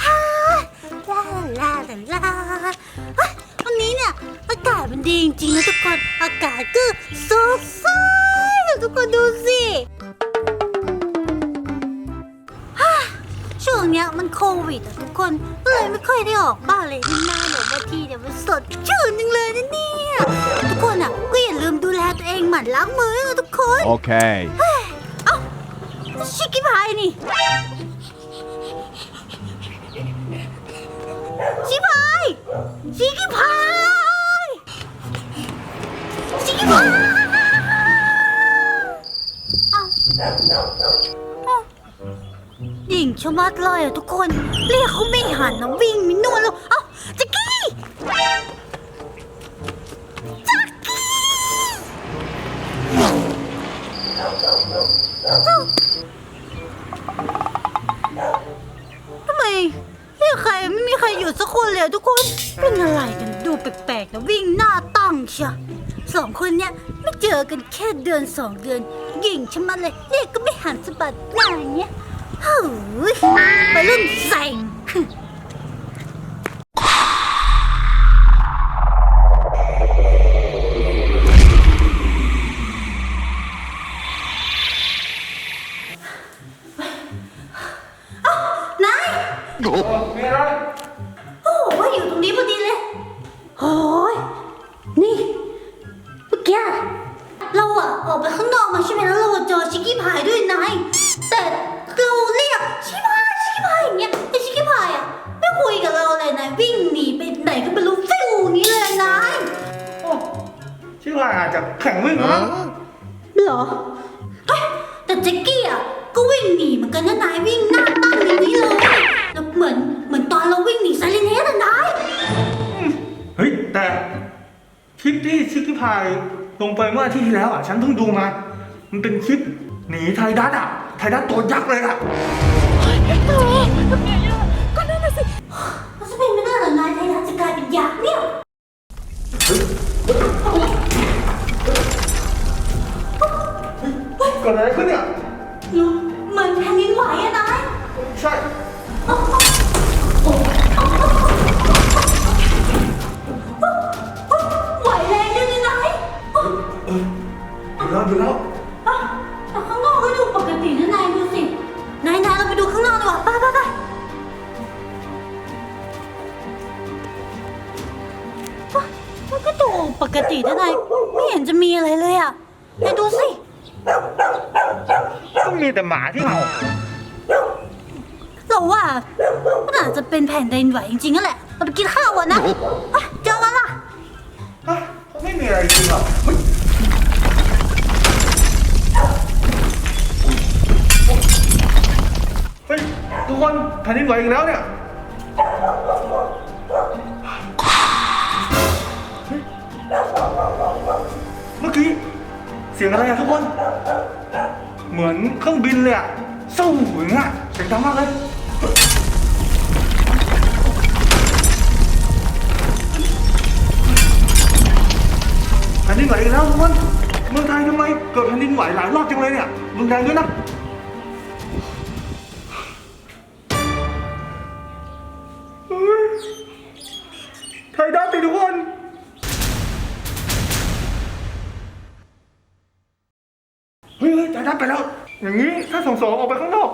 ฮ่าลาลาลาลาเฮ้ยวันนี้เนี่ยอากาศมันดีจริงๆนะทุกคน อากาศก็สดใสทุกคนดูสิฮ่าช่วงเนี้ยมันโควิดอะทุกคนก็เลยไม่ค่อยได้ออกบ้านเลยที่หน้าแบบว่าที่เนี่ยมันสดชื่นจังเลยนะเนี่ยทุกคนอะก็อย่าลืมดูแลตัวเองหมั่นล้างมือนะทุกคน Okay. ชิคกี้พายนี่ชิคกี้พาย ชิคกี้พายชิคกี้พายเอ้าเอ้าหญิงชะมัดเลยอะทุกคน เรียกเขาไม่หันนะวิ่งมินวลแล้วเอ้า นอะไรกันดูแปลกๆนะวิ่งหน้าตั้งเชียสองคนเนี้ยไม่เจอกันแค่เดือนสองเดือนหยิ่งชะมัดเลยเรียกก็ไม่หันสะบัดหน้าอย่างเงี้ยเฮ้ยไปรุ่นแส ไปข้างนอกมาใช่ไหมแล้วเราเจอชิคกี้พายด้วยนายแต่เราเรียกชิคกี้พายชิคกี้พายอย่างเงี้ยไอชิคกี้พายอะไม่คุยกับเราเลยนายวิ่งหนีไปไหนก็ไม่รู้ฟิวอย่างนี้เลยนายโอ้ชื่อว่าอาจจะแข่งวิ่งมั้งเหรอเฮ้ยแต่แจ็คกี้อะก็วิ่งหนีเหมือนกันนะนายวิ่งหน้าตั้งอย่างนี้เลยแล้วเหมือนเหมือนตอนเราวิ่งหนีไซเรนเฮดอะนายเฮ้ยแต่คลิปที่ชิคกี้พาย ลงไปเมื่ออาทิตย์ที่แล้วอะ ฉันเพิ่งดูมา มันเป็นคลิปหนีไทยดัตอะ ไทยดัตตัวยักษ์เลยอะก็นั่นน่ะสิมันจะเป็นไม่ได้เหรอนายไทยรัฐจะกลายเป็นยักษ์เนี่ยเฮ้ยเกิดอะไรขึ้นเนี่ยหรือเหมือนแผ่นดินไหวอะนายใช่ไห แล้วดูแล้วอะแต่ข้างนอกก็ดูปกตินะนายดูสิ นายนายเราไปดูข้างนอกดีกว่าไปไปไปอะมันก็ดูปกตินะนายไม่เห็นจะมีอะไรเลยอะนายดูสิ ก็มีแต่หมาที่เห่าเราว่ามันอาจจะเป็นแผ่นดินไหวจริงๆนั่นแหละ เราไปกินข้าวก่อนนะอะเจอกันล่ะ ฮะไม่มีอะไรจริงหรอเฮ้ย ทุกคนแผ่นดินไหวอีกแล้วเนี่ยเมื่อกี้เสียงอะไรอะทุกคน เหมือนเครื่องบินเลยอะสู้อย่างเงี้ยเสียงดังมากเลยแผ่นดินไหวอีกแล้วทุกคนเมืองไทยทำไมเกิดแผ่นดินไหวหลายรอบจังเลยเนี่ยรุนแรงด้วยนะ ไทยดัตติทุกคนเฮ้ยเฮ้ยไทยดัตไปแล้ว อย่างนี้ถ้าส่งสองออกไปข้างนอก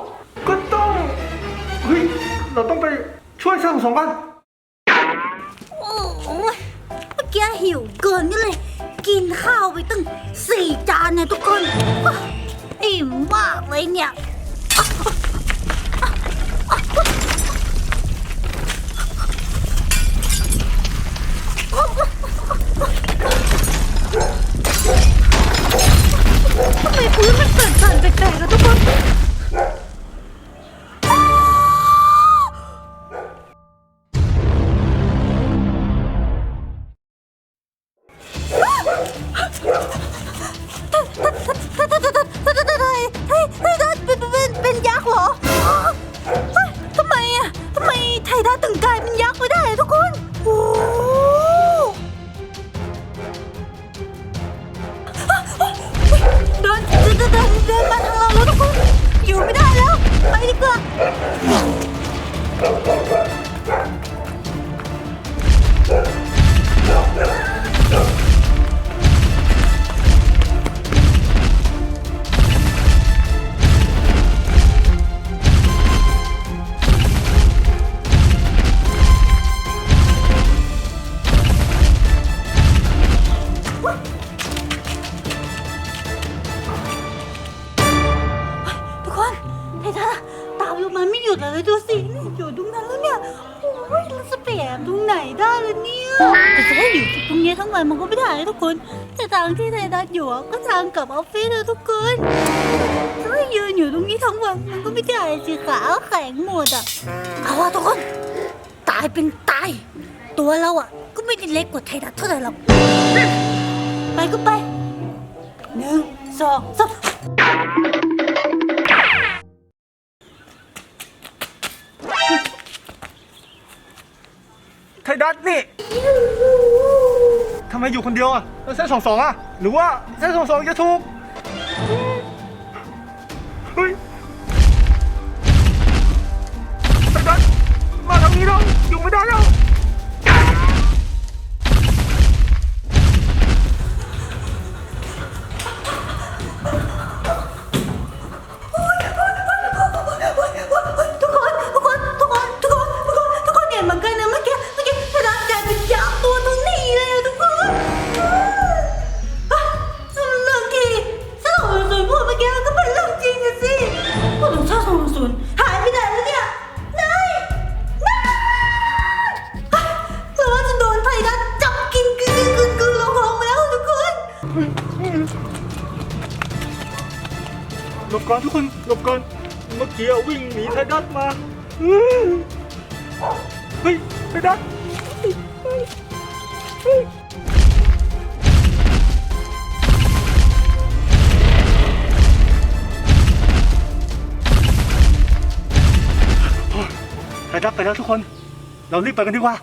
ก็ต้อง เฮ้ย เราต้องไปช่วยสร้างสองกันโอ้ยเมื่อกี้หิวเกินก็เลย กินข้าวไปตั้งสี่จานเนี่ยทุกคน อิ่มมากเลยเนี่ย เฮ้ยไททัสเป็นเป็นเป็นยักษ์เหรอเฮ้ยทำไมอะทำไมไททัสถึงกลายเป็นยักษ์ไปได้อะทุกคนโอ้โหอะอะเดินเดินเดินเดินเดินมาทางเราแล้วทุกคนอยู่ไม่ได้แล้ว ไปดีกว่า เตามลงมาไม่หยุดเลยดูสินี่อยู่ตรงนั้นแล้วเนี่ยโอ้ยเราจะไปแอบตรงไหนได้ล่ะเนี่ยแต่จะให้อยู่ตรงนี้ทั้งวันมันก็ไม่ได้นะทุกคน แต่ทางที่ไทยรัฐอยู่อะก็ทางกลับออฟฟิศนะทุกคนถ้าให้ยืนอยู่ตรงนี้ทั้งวันมันก็ไม่ได้สิขาแข็งหมดอะเอาว่าทุกคน ตายเป็นตาย ตัวเราอะก็ไม่ได้เล็กกว่าไทยรัฐเท่าไหร่หรอกไปก็ไปหนึ่งสองสาม ไทยดัตนี่ทำไมอยู่คนเดียวอะแล้วเส้นสองสองอะ หรือว่าเส้นสองสองจะถูก ก่อนทุกคนหลบก่อนเมื่อกี้วิ่งหนีไทดัตมาเฮ้ยไทดัตไทยดัตไปแล้วทุกคน เรารีบไปกันดีกว่า